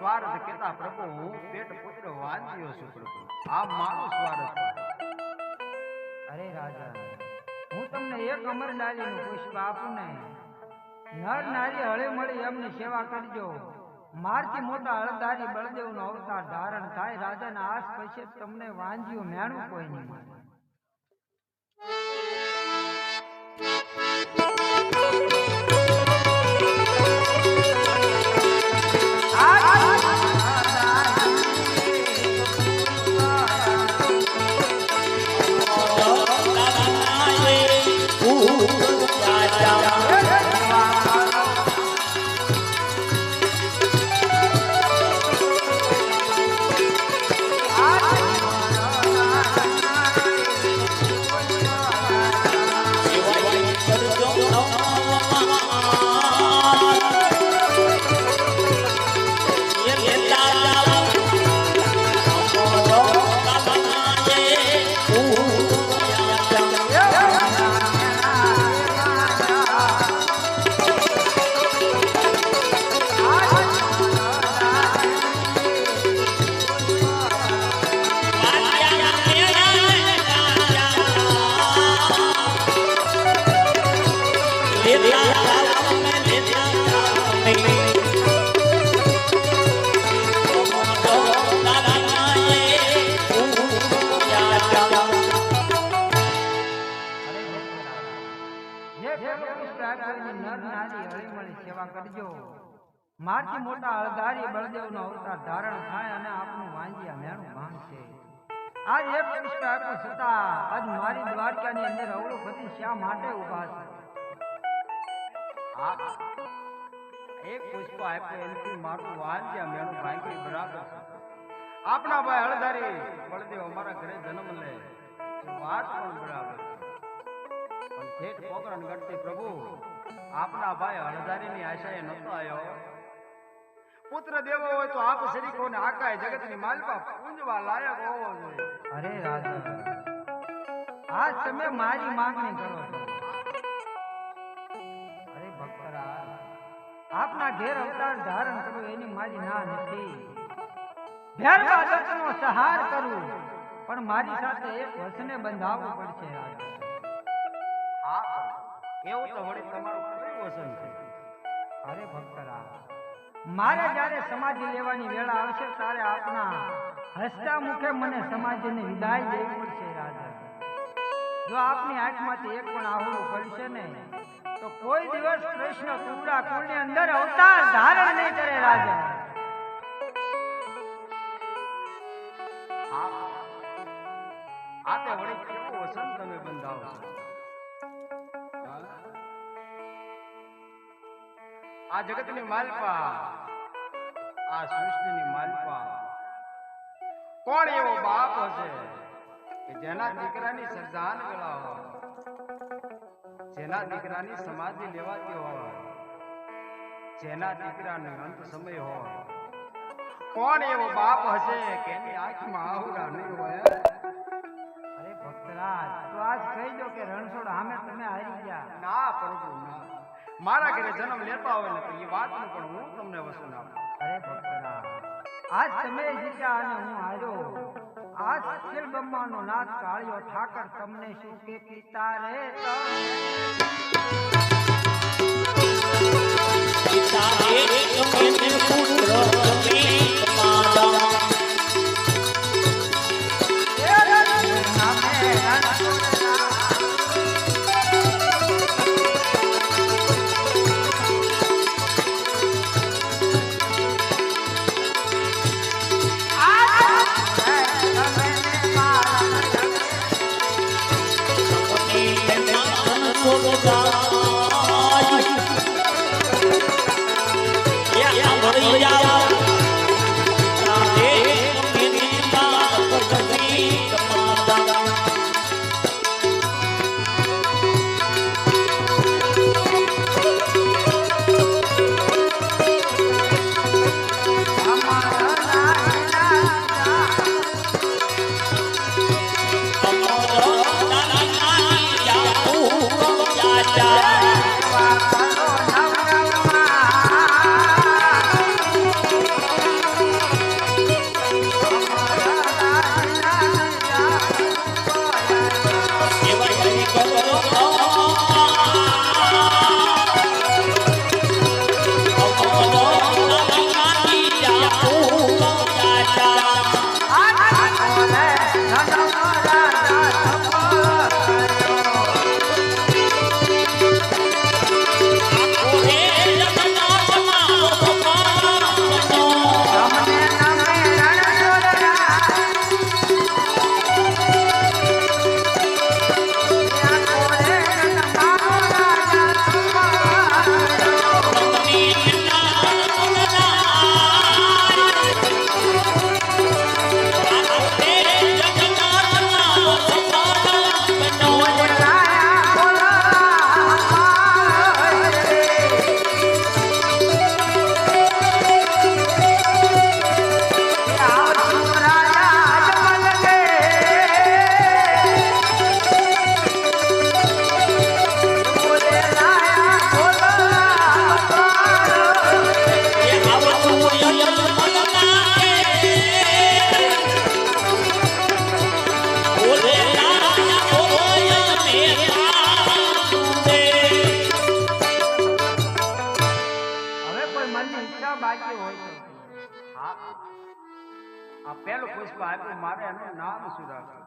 સ્વાર્થ કેતા પ્રભુ, હું પેટ પુત્ર વાંચ્યો છું આ મારું સ્વાર્થ અરે રાજા, હું તમને એક અમર નારીનું પુષ્પ આપું ને? નર નારી હળે મળી એમની સેવા કરજો. મારથી મોટા હળદારી બળદેવનો અવતાર ધારણ થાય, રાજાના આસ પછી તમને વાંજ્યું મેણું કોઈ નહીં જે પેલો પુષ્પ એની નર ધારણ થાય અને આપણું વાંજિયા મેણું ભાંગશે. આજ એક પુષ્પ આપ્યો અંદર અવળું શા માટે છે? એક પુષ્પ આપ્યો, એનાથી મારું આપણા ભાઈ હળધારી બળદેવ અમારા ઘરે જન્મ લે. વાત છે. પણ ઠેઠ પોકરણ ગઢથી પ્રભુ, આપના ભાઈ હળધારીની આશાએ નતો આવ્યો. પુત્ર દેવો હોય તો આપ શરીકોને આકાય જગતની માલપા પૂંજવા લાયક હોવો જોઈએ. અરે રાજા, આજ તમે મારી માંગણી કરો અરે ભક્તરા આપના ઘેર અવતાર ધારણ કરવું એની મારી ના નથી. ભેરવા દત્તનો સહાર કરું, પણ મારી સાથે એક વસને બંધાવવું પડશે, રાજા. પ્રભુ. એવું તો વળી તમારું કયું વસન છે. અરે ભક્તરા, મારે જ્યારે સમાધિ લેવાની વેળા આવશે ત્યારે આપના હસતા મુખે મને સમાધિની વિદાય દેવી પડશે, રાજા. જો આપની આંખમાંથી એક પણ આહુડું પડશે ને તો કોઈ દિવસ કૃષ્ણ કુંડા કુળની અંદર અવતાર ધારણ નહીં કરે, રાજા. આપે વળી કેવું વસન તમે બંધાવો છો? આ જગતની માલપા. આ સૃષ્ટિની માલપા. કોણ એવો બાપ હશે કે જેના દીકરાની સજાન વેળા હોય જેના દીકરાની સમાધિ લેવાતી હોય? જેના દીકરાનો અંત સમય હોય? કોણ એવો બાપ હશે કે એની આંખમાં આહુડા નહીં હોય? અરે ભક્તરાજ તો આજ કહી દો કે રણછોડ સામે તમે હારી ગયા. ના પ્રભુ ના. મારા ઘરે જન્મ લેતા હોય ને એ વાતનું પણ હું તમને વસન આપું. આજ તમે જીત્યા અને હું હાર્યો. આજ અખિલ બ્રહ્માંડનો નાથ કાળ્યો ઠાકર તમને શું કે પિતા રે? હા. પહેલું પુષ્પ આપ્યું મારે એનું નામ શું રાખ્યું